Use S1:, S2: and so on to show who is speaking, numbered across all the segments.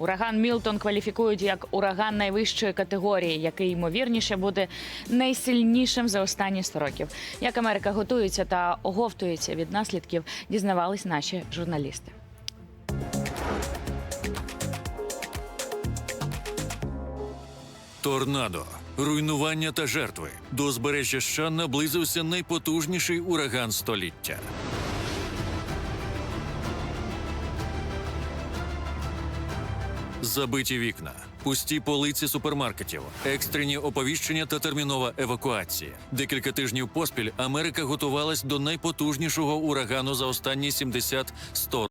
S1: Ураган Мілтон кваліфікують як ураган найвищої категорії, який ймовірніше буде найсильнішим за останні 100 років. Як Америка готується та оговтується від наслідків, дізнавались наші журналісти.
S2: Торнадо, руйнування та жертви. До узбережжя США наблизився найпотужніший ураган століття. Забиті вікна, пусті полиці супермаркетів, екстрені оповіщення та термінова евакуація. Декілька тижнів поспіль Америка готувалась до найпотужнішого урагану за останні 70-100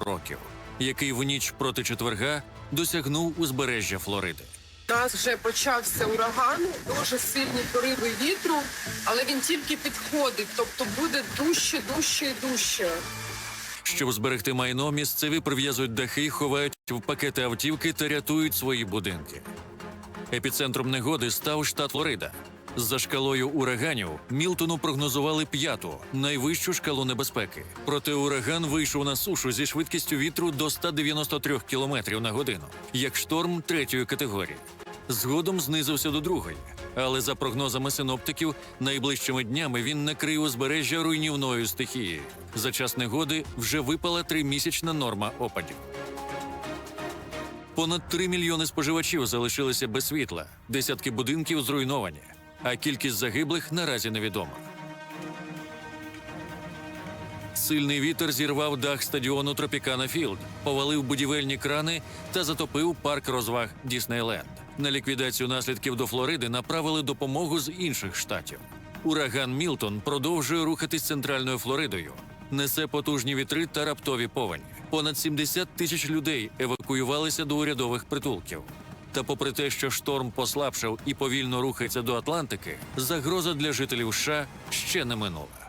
S2: років, який в ніч проти четверга досягнув узбережжя Флориди.
S3: У нас вже почався ураган, дуже сильні пориви вітру, але він тільки підходить, тобто буде дужче, дужче і дужче.
S2: Щоб зберегти майно, місцеві прив'язують дахи, ховають в пакети автівки та рятують свої будинки. Епіцентром негоди став штат Флорида. За шкалою ураганів Мілтону прогнозували п'яту найвищу шкалу небезпеки. Проте ураган вийшов на сушу зі швидкістю вітру до 193 км на годину, як шторм третьої категорії. Згодом знизився до другої, але за прогнозами синоптиків, найближчими днями він накриє узбережжя руйнівною стихією. За час негоди вже випала тримісячна норма опадів. Понад 3 мільйони споживачів залишилися без світла, десятки будинків зруйновані, а кількість загиблих наразі невідома. Сильний вітер зірвав дах стадіону Тропікана Філд, повалив будівельні крани та затопив парк розваг Діснейленд. На ліквідацію наслідків до Флориди направили допомогу з інших штатів. Ураган Мілтон продовжує рухатись центральною Флоридою. Несе потужні вітри та раптові повені. Понад 70 тисяч людей евакуювалися до урядових притулків. Та попри те, що шторм послабшав і повільно рухається до Атлантики, загроза для жителів США ще не минула.